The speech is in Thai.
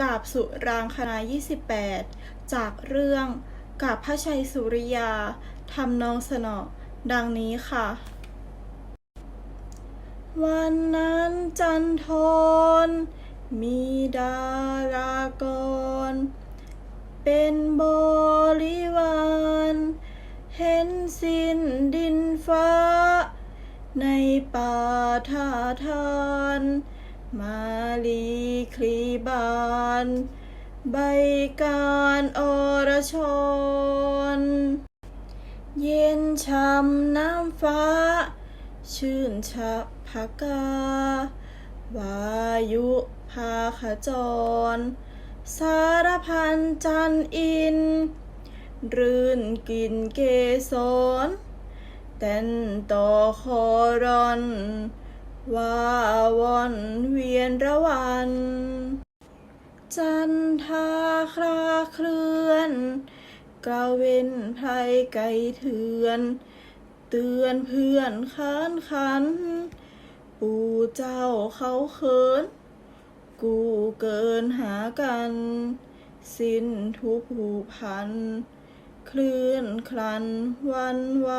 กาบสุรางคณา28 จากเรื่องกาบพระชัยสุริยาทำนองสนอดังนี้ค่ะ วันนั้นจันทรมีดารากร เป็นบริวารเห็นสิ้นดินฟ้า ในป่าท่าทาน มาลีคลีบาน ใบการอรชรเย็นช่ำน้ำฟ้า ชื่นชะพกาวายุพาขจร สารพันจันอิน รื่นกลินเกสรเต้นต่อคอรอน ว่าวอนเวียนระวัน จันทาคราเคลื่อนกล่าวเว้นไพรไก่เถือน เตือนเพื่อนค้านขัน ปู่เจ้าเขาเขิน กูเกินหากัน สิ้นทุกผูพัน คลื่นคลันวันไหว